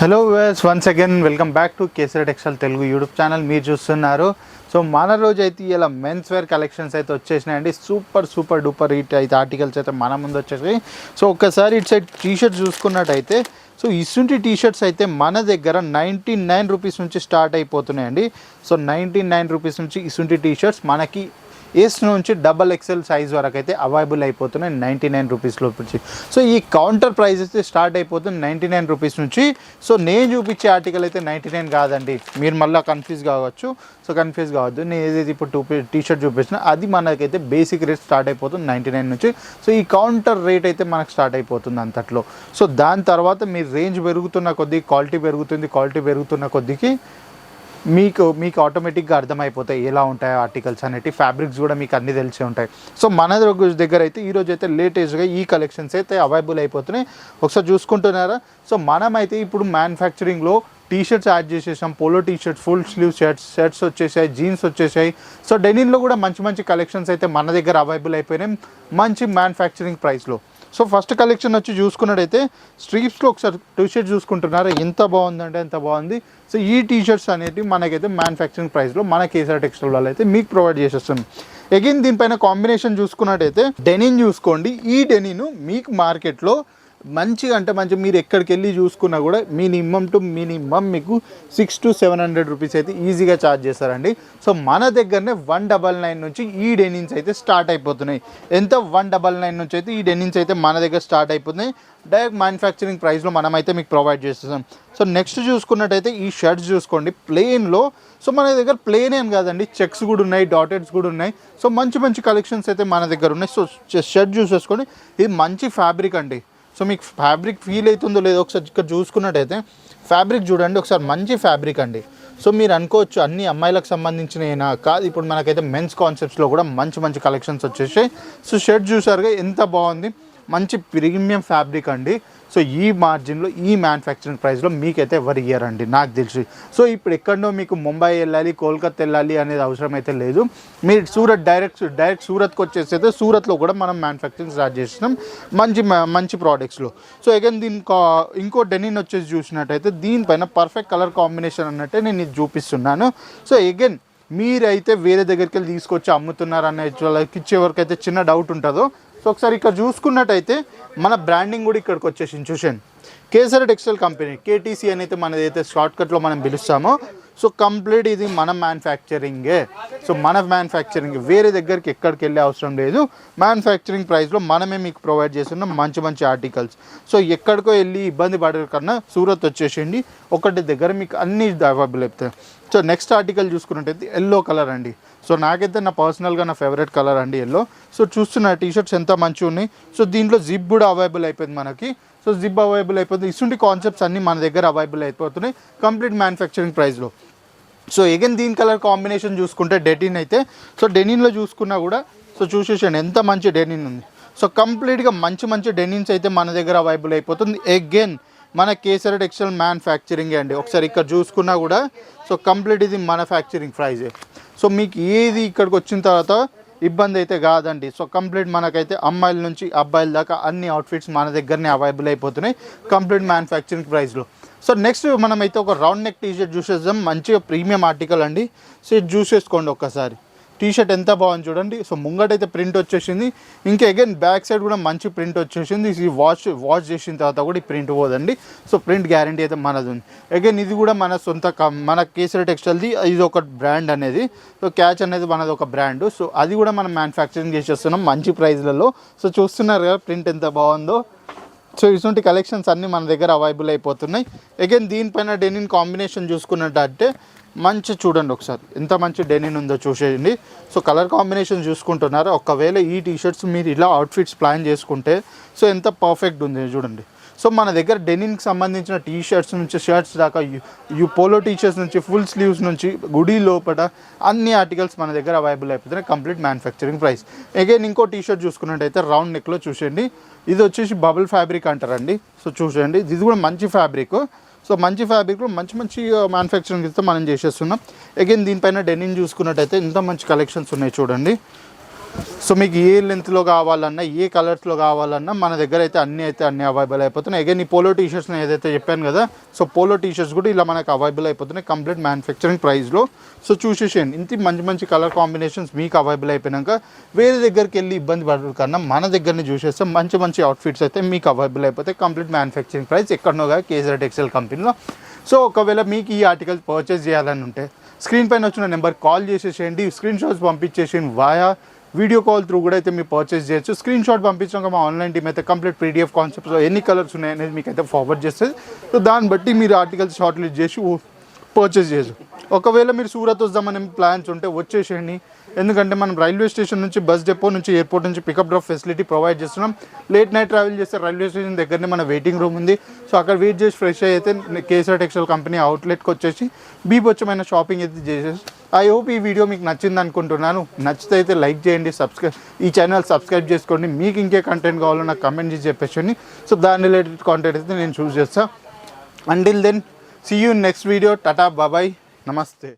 Hello ways once again welcome back to Kesari textile Telugu YouTube channel మీరు చూస్తున్నారు. So మన రోజు అయితే ఇలా మెన్స్ వేర్ కలెక్షన్స్ అయితే వచ్చేసినాయండి. సూపర్ సూపర్ డూపర్ హిట్ అయితే ఆర్టికల్స్ అయితే మన ముందు వచ్చేసాయి సో ఒక్కసారి ఇటు సైడ్ టీషర్ట్స్ చూసుకున్నట్టయితే సో ఇసుంటి టీషర్ట్స్ అయితే మన దగ్గర నైంటీ నైన్ రూపీస్ నుంచి స్టార్ట్ అయిపోతున్నాయండి. సో నైంటీ నైన్ రూపీస్ నుంచి ఇసుంటి టీషర్ట్స్ మనకి ఎస్ నుంచి డబల్ ఎక్సెల్ సైజ్ వరకు అయితే అవైలబుల్ అయిపోతున్నాయి నైంటీ నైన్ రూపీస్లో నుంచి. సో ఈ కౌంటర్ ప్రైస్ అయితే స్టార్ట్ అయిపోతుంది నైంటీ నైన్ రూపీస్ నుంచి. సో నేను చూపించే ఆర్టికల్ అయితే నైంటీ నైన్ కాదండి. మీరు మళ్ళీ కన్ఫ్యూజ్ కావచ్చు. సో కన్ఫ్యూజ్ కావద్దు. నేను ఏదైతే ఇప్పుడు టూ టీ షర్ట్ చూపించిన అది మనకైతే బేసిక్ రేట్ స్టార్ట్ అయిపోతుంది నైంటీ నైన్ నుంచి. సో ఈ కౌంటర్ రేట్ అయితే మనకు స్టార్ట్ అయిపోతుంది అంతట్లో. సో దాని తర్వాత మీ రేంజ్ పెరుగుతున్న కొద్దీ క్వాలిటీ పెరుగుతుంది క్వాలిటీ పెరుగుతున్న కొద్దికి మీకు మీకు ఆటోమేటిక్గా అర్థమైపోతాయి ఎలా ఉంటాయి ఆర్టికల్స్ అనేటి. ఫ్యాబ్రిక్స్ కూడా మీకు అన్నీ తెలిసే ఉంటాయి. సో మన దగ్గర- దగ్గర అయితే ఈరోజు అయితే లేటెస్ట్గా ఈ కలెక్షన్స్ అయితే అవైలబుల్ అయిపోతున్నాయి. ఒకసారి చూసుకుంటున్నారా? సో మనమైతే ఇప్పుడు మ్యానుఫ్యాక్చరింగ్లో టీ షర్ట్స్ యాడ్ చేసేసాం. Polo T shirts full sleeve shirts shirts వచ్చేసాయి జీన్స్ వచ్చేసాయి. సో డెనిన్లో కూడా మంచి మంచి కలెక్షన్స్ అయితే మన దగ్గర అవైలబుల్ అయిపోయినాయి. మంచి మ్యానుఫ్యాక్చరింగ్ ప్రైస్లో సో ఫస్ట్ కలెక్షన్ వచ్చి చూసుకున్నట్టయితే స్ట్రీప్స్లో ఒకసారి టీ షర్ట్ చూసుకుంటున్నారా? ఎంత బాగుందంటే ఎంత బాగుంది. సో ఈ టీ షర్ట్స్ అనేవి మనకైతే మ్యానుఫ్యాక్చరింగ్ ప్రైస్లో మన కేసీఆర్ టెక్స్టైల్ వాళ్ళు అయితే మీకు ప్రొవైడ్ చేసేస్తాం. అగైన్ దీనిపైన కాంబినేషన్ చూసుకున్నట్టయితే డెనిన్ చూసుకోండి. ఈ డెనిన్ మీకు మార్కెట్లో మంచిగా అంటే మంచి మీరు ఎక్కడికి వెళ్ళి చూసుకున్నా కూడా మినిమం టు మినిమం మీకు six to seven hundred rupees అయితే ఈజీగా ఛార్జ్ చేస్తారండి. సో మన దగ్గరనే వన్ డబల్ నైన్ నుంచి ఈ డెనిన్స్ అయితే స్టార్ట్ అయిపోతున్నాయి. ఎంత వన్ డబల్ నైన్ నుంచి అయితే ఈ డెనిన్స్ అయితే మన దగ్గర స్టార్ట్ అయిపోతున్నాయి? డైరెక్ట్ మ్యానుఫ్యాక్చరింగ్ ప్రైస్లో మనమైతే మీకు ప్రొవైడ్ చేస్తున్నాం. సో నెక్స్ట్ చూసుకున్నట్టయితే ఈ షర్ట్స్ చూసుకోండి. ప్లెయిన్లో సో మన దగ్గర ప్లెయిన్ ఏం కాదండి. చెక్స్ కూడా ఉన్నాయి డాటెడ్స్ కూడా ఉన్నాయి. సో మంచి మంచి కలెక్షన్స్ అయితే మన దగ్గర ఉన్నాయి. సో షర్ట్ చూసేసుకోండి. ఇది మంచి ఫ్యాబ్రిక్ అండి. సో మీకు ఫ్యాబ్రిక్ ఫీల్ అవుతుందో లేదో ఒకసారి ఇక్కడ చూసుకున్నట్టయితే ఫ్యాబ్రిక్ చూడండి ఒకసారి మంచి ఫ్యాబ్రిక్ అండి. సో మీరు అనుకోవచ్చు అన్ని అమ్మాయిలకు సంబంధించినైనా కాదు ఇప్పుడు మనకైతే మెన్స్ కాన్సెప్ట్స్లో కూడా మంచి మంచి కలెక్షన్స్ వచ్చేసాయి. సో షర్ట్ చూసారుగా ఎంత బాగుంది. మంచి ప్రీమియం ఫ్యాబ్రిక్ అండి. సో ఈ మార్జిన్లో ఈ మ్యానుఫ్యాక్చరింగ్ ప్రైస్లో మీకైతే ఎవరు ఇయ్యారండి? నాకు తెలిసి. సో ఇప్పుడు ఎక్కడో మీకు ముంబై వెళ్ళాలి కోల్కతా వెళ్ళాలి అనేది అవసరం అయితే లేదు. మీరు సూరత్ డైరెక్ట్ డైరెక్ట్ సూరత్కి వచ్చేసి అయితే సూరత్లో కూడా మనం మ్యానుఫ్యాక్చరింగ్ స్టార్ట్ చేసినాం. మంచి మ- మంచి ప్రోడక్ట్స్లో. సో అగైన్ దీని కా- ఇంకో డెనిన్ వచ్చేసి చూసినట్టయితే దీనిపైన పర్ఫెక్ట్ కలర్ కాంబినేషన్ అన్నట్టే నేను ఇది చూపిస్తున్నాను. సో అగైన్ మీరైతే వేరే దగ్గరికి వెళ్ళి తీసుకొచ్చి అమ్ముతున్నారు అనే వాళ్ళకి ఇచ్చే వరకు అయితే చిన్న డౌట్ ఉంటుందో సో ఒకసారి ఇక్కడ చూసుకున్నట్టయితే మన బ్రాండింగ్ కూడా ఇక్కడికి వచ్చేసింది చూసాను కేసరి టెక్స్టైల్ కంపెనీ కేటీసీ అని అయితే మనది అయితే షార్ట్కట్లో మనం పిలుస్తామో సో కంప్లీట్ ఇది మన మ్యానుఫ్యాక్చరింగే సో మన మ్యానుఫ్యాక్చరింగ్ వేరే దగ్గరికి ఎక్కడికి వెళ్ళే అవసరం లేదు. మ్యానుఫ్యాక్చరింగ్ ప్రైస్లో మనమే మీకు ప్రొవైడ్ చేస్తున్నాం మంచి మంచి ఆర్టికల్స్ సో ఎక్కడికో వెళ్ళి ఇబ్బంది పడే కన్నా సూరత్ వచ్చేసేయండి. ఒకటి దగ్గర మీకు అన్ని అవైలబుల్ అవుతాయి సో నెక్స్ట్ ఆర్టికల్ చూసుకున్నట్టయితే ఎల్లో కలర్ అండి. సో నాకైతే నా పర్సనల్గా నా ఫేవరెట్ కలర్ అండి ఎల్లో సో చూస్తున్న టీ షర్ట్స్ ఎంత మంచిగా ఉన్నాయి సో దీంట్లో జిప్ కూడా అవైలబుల్ అయిపోయింది మనకి. సో జిప్ అవైలబుల్ అయిపోతుంది. ఇటువంటి కాన్సెప్ట్స్ అన్నీ మన దగ్గర అవైలబుల్ అయిపోతున్నాయి. కంప్లీట్ మ్యానుఫ్యాక్చరింగ్ ప్రైస్లో సో ఎగైన్ దీని కలర్ కాంబినేషన్ చూసుకుంటే డెనిన్ అయితే. సో డెనిన్లో చూసుకున్నా కూడా సో చూసేసాను ఎంత మంచి డెనిన్ ఉంది. సో కంప్లీట్గా మంచి మంచి డెనిన్స్ అయితే మన దగ్గర అవైలబుల్ అయిపోతుంది. ఎగెన్ మన కేసరి టెక్స్టైల్ మ్యానుఫ్యాక్చరింగ్ అండి. ఒకసారి ఇక్కడ చూసుకున్నా కూడా సో కంప్లీట్ ఇది మ్యానుఫ్యాక్చరింగ్ ప్రైజే సో మీకు ఏది ఇక్కడికి వచ్చిన తర్వాత ఇబ్బంది అయితే కాదండి. సో కంప్లీట్ మనకైతే అమ్మాయిల నుంచి అబ్బాయిల దాకా అన్ని అవుట్ఫిట్స్ మన దగ్గరనే అవైలబుల్ అయిపోతున్నాయి. కంప్లీట్ మ్యానుఫ్యాక్చరింగ్ ప్రైస్లో సో నెక్స్ట్ మనమైతే ఒక రౌండ్ నెక్ టీషర్ట్ చూసేద్దాం. మంచిగా ప్రీమియం ఆర్టికల్ అండి. సో ఇది చూసేసుకోండి ఒక్కసారి. టీ షర్ట్ ఎంత బాగుంది చూడండి. సో ముంగటైతే ప్రింట్ వచ్చేసింది. ఇంకా అగైన్ బ్యాక్ సైడ్ కూడా మంచి ప్రింట్ వచ్చేసింది. ఇది వాష్ వాష్ చేసిన తర్వాత కూడా ఈ ప్రింట్ పోదండి. సో ప్రింట్ గ్యారంటీ అయితే మనది ఉంది. అగైన్ ఇది కూడా మన సొంత మన కేసరి టెక్స్టైల్ది ఇది ఒక బ్రాండ్ అనేది. సో క్యాచ్ అనేది మనది ఒక బ్రాండ్ సో అది కూడా మనం మ్యానుఫ్యాక్చరింగ్ చేసేస్తున్నాం మంచి ప్రైజ్లలో సో చూస్తున్నారు కదా ప్రింట్ ఎంత బాగుందో. సో ఇటువంటి కలెక్షన్స్ అన్నీ మన దగ్గర అవైలబుల్ అయిపోతున్నాయి. అగైన్ దీనిపైన డెనిన్ కాంబినేషన్ చూసుకున్నట్టే మంచి చూడండి ఒకసారి. ఎంత మంచి డెనిన్ ఉందో చూసేయండి. సో కలర్ కాంబినేషన్ చూసుకుంటున్నారా? ఒకవేళ ఈ టీషర్ట్స్ మీరు ఇలా అవుట్ఫిట్స్ ప్లాన్ చేసుకుంటే సో ఎంత పర్ఫెక్ట్ ఉంది చూడండి. సో మన దగ్గర డెనిన్కి సంబంధించిన టీ షర్ట్స్ నుంచి షర్ట్స్ దాకా యూ పోలో టీ షర్ట్స్ నుంచి ఫుల్ స్లీవ్స్ నుంచి గుడి లోపల అన్ని ఆర్టికల్స్ మన దగ్గర అవైలబుల్ అయిపోతున్నాయి. కంప్లీట్ మ్యానుఫ్యాక్చరింగ్ ప్రైస్ అగైన్ ఇంకో టీ షర్ట్ చూసుకున్నట్టయితే రౌండ్ నెక్లో చూసేయండి. ఇది వచ్చేసి బబుల్ ఫ్యాబ్రిక్ అంటారండి. సో చూసేయండి. ఇది కూడా మంచి ఫ్యాబ్రిక్ సో మంచి ఫ్యాబ్రిక్లో మంచి మంచి మ్యానుఫ్యాక్చరింగ్ ఇస్తే మనం చేసేస్తున్నాం. అగైన్ దీనిపైన డెనిన్ చూసుకున్నట్టయితే ఇంత మంచి కలెక్షన్స్ ఉన్నాయి చూడండి. సో మీకు ఏ లెంత్లో కావాలన్నా ఏ కలర్స్లో కావాలన్నా మన దగ్గర అయితే అన్ని అయితే అన్ని అవైలబుల్ అయిపోతున్నాయి. అగైన్ ఈ పోలో టీ షర్ట్స్ ఏదైతే చెప్పాను కదా సో పోలో టీ షర్ట్స్ కూడా ఇలా మనకు అవైలబుల్ అయిపోతున్నాయి కంప్లీట్ మ్యానుఫ్యాక్చరింగ్ ప్రైస్లో సో చూసేసేయండి ఇంత మంచి మంచి కలర్ కాంబినేషన్స్ మీకు అవైలబుల్ అయిపోయినాక వేరే దగ్గరికి వెళ్ళి ఇబ్బంది పడరు కన్నా మన దగ్గరని చూసేస్తే మంచి మంచి అవుట్ఫిట్స్ అయితే మీకు అవైలబుల్ అయిపోతాయి. కంప్లీట్ మ్యానుఫ్యాక్చరింగ్ ప్రైస్ ఎక్కడనో కాదు కేసర్ టెక్స్టైల్ కంపెనీలో సో ఒకవేళ మీకు ఈ ఆర్టికల్ పర్చేస్ చేయాలని ఉంటే స్క్రీన్ పైన వచ్చిన నెంబర్ కాల్ చేసేసేయండి స్క్రీన్ షాట్స్ పంపించేసేయండి వాయా వీడియో కాల్ త్రూ కూడా అయితే మీరు పర్చేస్ చేయొచ్చు. స్క్రీన్ షాట్ పంపించాక మా ఆన్లైన్ టీమ్ అయితే కంప్లీట్ పీడిఎఫ్ కాన్సెప్ట్స్ ఎన్ని కలర్స్ ఉన్నాయనేది మీకు అయితే ఫార్వర్డ్ చేస్తుంది. సో దాన్ని బట్టి మీరు ఆర్టికల్స్ షార్ట్ లిస్ట్ చేసి పర్చేస్ చేయొచ్చు. ఒకవేళ మీరు సూరత్ వద్దామని ప్లాన్స్ ఉంటే వచ్చేసేయండి ఎందుకంటే మనం రైల్వే స్టేషన్ నుంచి బస్ డెపో నుంచి ఎయిర్పోర్ట్ నుంచి పికప్ డ్రాప్ ఫెసిలిటీ ప్రొవైడ్ చేస్తున్నాం. లేట్ నైట్ ట్రావెల్ చేస్తే రైల్వే స్టేషన్ దగ్గరనే మన వెయిటింగ్ రూమ్ ఉంది. సో అక్కడ వెయిట్ చేసి ఫ్రెష్ అయితే కేసీఆర్ టెక్స్టైల్ కంపెనీ అవుట్లెట్కి వచ్చేసి బీభత్సమైన షాపింగ్ అయితే చేసేసి ఐ హోప్ ఈ వీడియో మీకు నచ్చింది అనుకుంటున్నాను. నచ్చితే అయితే లైక్ చేయండి సబ్స్క్రైబ్ ఈ ఛానల్ సబ్స్క్రైబ్ చేసుకోండి. మీకు ఇంకే కంటెంట్ కావాలో నాకు కమెంట్ చేసి చెప్పేసి సో దాని రిలేటెడ్ కాంటెంట్ అయితే నేను చూస్ చేస్తాను until then see you next video tata bye bye నమస్తే